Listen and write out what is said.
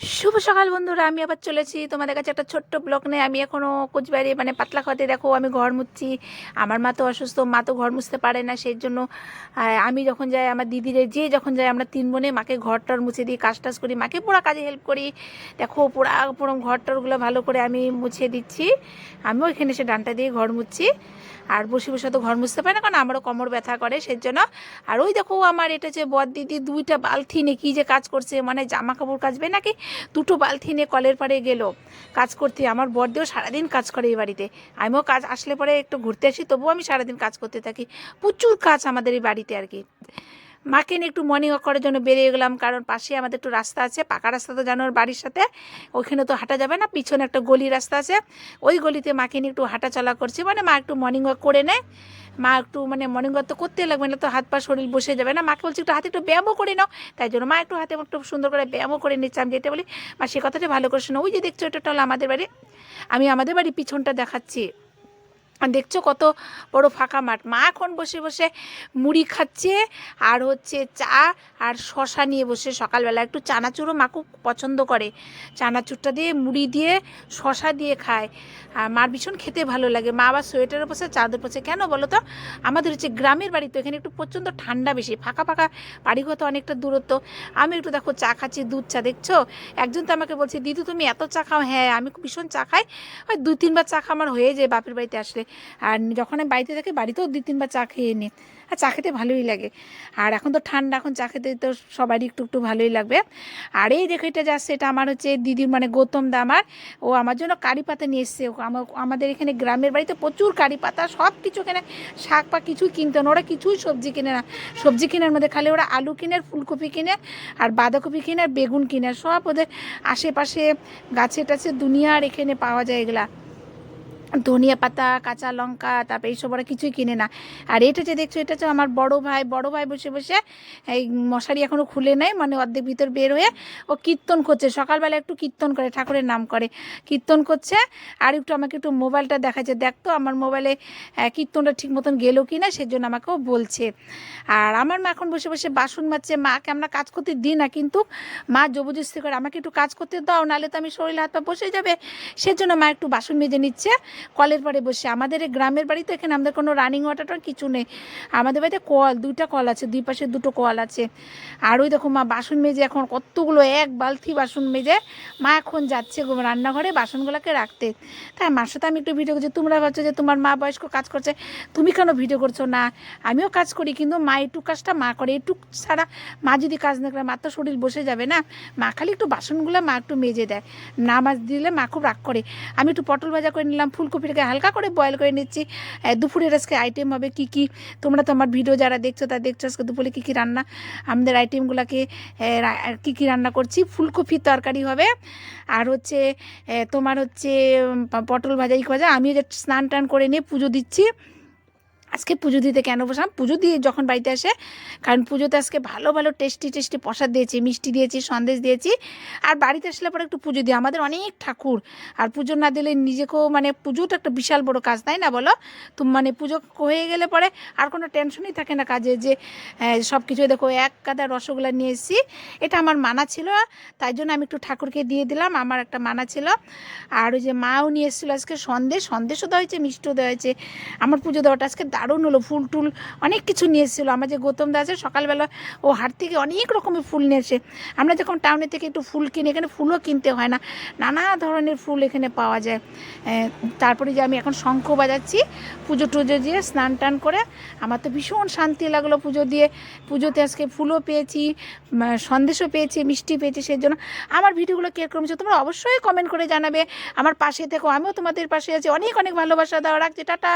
শুভ সকাল বন্ধুরা, আমি আবার চলেছি তোমাদের কাছে একটা ছোট্ট ব্লগ নেই আমি এখনও কোচবাড়ি মানে পাতলা খাতে দেখো, আমি ঘর মুছছি। আমার মা তো অসুস্থ, মা তো ঘর মুছতে পারে না, সেই জন্য আমি যখন যাই, আমার দিদিরে যে যখন যাই, আমরা তিন বোনে মাকে ঘর টর মুছে দিই, কাজ টাজ করি, মাকে পুরো কাজে হেল্প করি। দেখো, পুরা, পুরো ঘর টরগুলো ভালো করে আমি মুছে দিচ্ছি। আমিও এখানে এসে ডানটা দিয়ে ঘর মুছছি। আর বসে বসে তো ঘর মুছতে পারে না, কারণ আমারও কোমর ব্যথা করে, সেই জন্য। আর ওই দেখো, আমার এটা যে বদ দিদি, দুইটা বালতি নিয়ে কী যে কাজ করছে মানে জামা কাপড় কাচবে নাকি? দুটো বালতি নিয়ে কলের পাড়ে গেল। কাজ করতে, আমার বরদেও সারাদিন কাজ করে এই বাড়িতে। আমিও কাজ আসলে পরে একটু ঘুরতে আসি, তবুও আমি সারাদিন কাজ করতে থাকি। প্রচুর কাজ আমাদের এই বাড়িতে আর কি। মাকে নিয়ে একটু মর্নিং ওয়াক করার জন্য বেরিয়ে গেলাম, কারণ পাশে আমাদের একটু রাস্তা আছে, পাকা রাস্তা তো জানো বাড়ির সাথে, ওইখানে তো হাঁটা যাবে না, পিছনে একটা গলি রাস্তা আছে, ওই গলিতে মাকে নিয়ে একটু হাঁটা চলা করছি মানে মা একটু মর্নিং ওয়াক করে নেয়, মা একটু মানে মর্নিং ওয়াক তো করতে লাগবে না তো হাত পা শরীর বসে যাবে না, মাকে বলছি একটু হাতে একটু ব্যায়ামও করে নাও, তাই জন্য মা একটু হাতে একটু সুন্দর করে ব্যায়ামও করে নিচ্ছে, আমি যেটা বলি, মা, সে কথাটা ভালো করে শোনো, ওই যে দেখছ, এটা হলো আমাদের বাড়ি, আমি আমাদের বাড়ির পিছনটা দেখাচ্ছি। দেখছ কত বড় ফাঁকা মাঠ। মা এখন বসে বসে মুড়ি খাচ্ছে আর হচ্ছে চা আর শশা নিয়ে বসে সকালবেলা। একটু চানাচুরও মা খুব পছন্দ করে। চানাচুরটা দিয়ে মুড়ি দিয়ে শশা দিয়ে খায়। আর মার ভীষণ খেতে ভালো লাগে। মা আবার সোয়েটারের বসে চাদর বসে কেন বলো তো? আমাদের হচ্ছে গ্রামের বাড়ি তো এখানে একটু প্রচণ্ড ঠান্ডা বেশি। ফাঁকা ফাঁকা বাড়িঘর তো অনেকটা দূরত্ব। আমি একটু দেখো চা খাচ্ছি, দুধ চা। দেখছ? একজন তো আমাকে বলছে, দিদি তুমি এত চা খাও? হ্যাঁ আমি ভীষণ চা খাই। ওই দুই তিনবার চা খাওয়া আমার হয়ে যায় বাপের বাড়িতে আসলে। আর যখন আমি বাড়িতে থাকি, বাড়িতেও দুই তিনবার চা খেয়ে নিই আর চা খেতে ভালোই লাগে। আর এখন তো ঠান্ডা, এখন চা খেতে তো সবারই একটু একটু ভালোই লাগবে। আর এই দেখো, এটা যাচ্ছে এটা আমার হচ্ছে দিদির মানে গৌতম দা আমার। ও আমার জন্য কারি পাতা নিয়ে এসছে। আমাদের এখানে গ্রামের বাড়িতে প্রচুর কারি পাতা সব কিছু কেনে। শাক পা কিছুই কিনতো না, ওরা কিছুই সবজি কিনে না। সবজি কেনার মধ্যে খালি ওরা আলু কিনে, ফুলকপি কিনে, আর বাঁধাকপি কিনে বেগুন কিনে সব ওদের আশেপাশে গাছে টাছে দুনিয়ার এখানে পাওয়া যায় এগুলা। ধনিয়া পাতা, কাঁচা লঙ্কা, তারপরে এইসব ওরা কিছুই কিনে না। আর এটা যে দেখছ, এটা হচ্ছে আমার বড় ভাই বড় ভাই বসে বসে এই মশারি এখনও খুলে নেয় মানে অর্ধেক ভিতর বের হয়ে ও কীর্তন করছে। সকালবেলা একটু কীর্তন করে, ঠাকুরের নাম করে। কীর্তন করছে, আর একটু আমাকে একটু মোবাইলটা দেখাচ্ছে। দেখতো আমার মোবাইলে কীর্তনটা ঠিক মতন গেলো কি না সেজন্য আমাকেও বলছে। আর আমার মা এখন বসে বসে বাসন মাজছে। মাকে আমরা কাজ করতে দিই না, কিন্তু মা জবরদস্তি করে, আমাকে একটু কাজ করতে দাও, নাহলে তো আমি শরীর হাত পা বসে যাবে। সেজন্য মা একটু বাসন মেজে নিচ্ছে। কলের পাড়ে বসে। আমাদের এই গ্রামের বাড়িতে এখানে আমাদের কোনো রানিং ওয়াটার কিছু নেই। আমাদের বাড়িতে কল, দুইটা কল আছে, দুই পাশে দুটো কল আছে। আর ওই দেখো মা, বাসন মেজে এখন কতগুলো, এক বালতি বাসন মেজে মা এখন যাচ্ছে রান্নাঘরে বাসনগুলোকে রাখতে। তাই মার সাথে আমি একটু ভিডিও করছি। তোমরা ভাবছ যে তোমার মা বয়স্ক কাজ করছে। তুমি কেন ভিডিও করছ না? আমিও কাজ করি, কিন্তু মা একটু কাজটা মা করে। একটু ছাড়া মা যদি কাজ না করে মা তো শরীর বসে যাবে না। মা খালি একটু বাসনগুলো মা একটু মেজে দেয়। না মাছ দিলে মা খুব রাগ করে। আমি একটু পটল ভাজা করে নিলাম ফুলকপিটাকে হালকা করে বয়েল করে নিচ্ছি। দুপুরের আজকে আইটেম হবে কি কি? তোমরা তো আমার ভিডিও যারা দেখছ তা দেখছ আজকে দুপুরে কী কী রান্না। আমাদের আইটেমগুলোকে কী কী রান্না করছি? ফুলকপির তরকারি হবে। আর হচ্ছে তোমার হচ্ছে পটল ভাজা ই ভাজা আমি যে স্নান টান করে নিয়ে পুজো দিচ্ছি। আজকে পুজো দিতে কেন বসলাম? পুজো দিয়ে যখন বাড়িতে আসে, কারণ পুজোতে আজকে ভালো ভালো, টেস্টি টেস্টি প্রসাদ দিয়েছি, মিষ্টি দিয়েছি, সন্দেশ দিয়েছি। আর বাড়িতে আসলে পরে একটু পুজো দিই। আমাদের অনেক ঠাকুর। আর পুজো না দিলে নিজেকেও মানে পুজোটা একটা বিশাল বড় কাজ, তাই না বলো? তো মানে পুজো হয়ে গেলে পরে আর কোনো টেনশনই থাকে না কাজে যে সব কিছু দেখো, এক কাদা রসগোল্লা নিয়ে এসেছি। এটা আমার মানা ছিল, তাই জন্য আমি একটু ঠাকুরকে দিয়ে দিলাম। আমার একটা মানা ছিল। আর ওই যে মাও নিয়ে এসেছিল আজকে সন্দেশ। সন্দেশও দেওয়া হয়েছে, মিষ্টিও দেওয়া হয়েছে। আমার পুজো দেওয়াটা আজকে দারুণ হলো ফুল টুল অনেক কিছু নিয়ে এসেছিল। আমার যে গৌতম দা আছে, সকালবেলা ও হাট থেকে অনেক রকমের ফুল নিয়ে এসে আমরা যখন টাউনে থেকে একটু ফুল কিনি, এখানে ফুলও কিনতে হয় না। নানা ধরনের ফুল এখানে পাওয়া যায়। তারপরে যে আমি এখন শঙ্খ বাজাচ্ছি, পুজো টুজো দিয়ে স্নান টান করে আমার তো ভীষণ শান্তি লাগল পুজো দিয়ে। পুজোতে আজকে ফুলও পেয়েছি সন্দেশও পেয়েছি, মিষ্টি পেয়েছি সেই জন্য। আমার ভিডিওগুলো কীরকম হচ্ছে তোমরা অবশ্যই কমেন্ট করে জানাবে। আমার পাশে থেকো, আমিও তোমাদের পাশে আছি। অনেক অনেক ভালোবাসা দাও রাখছি টাটা!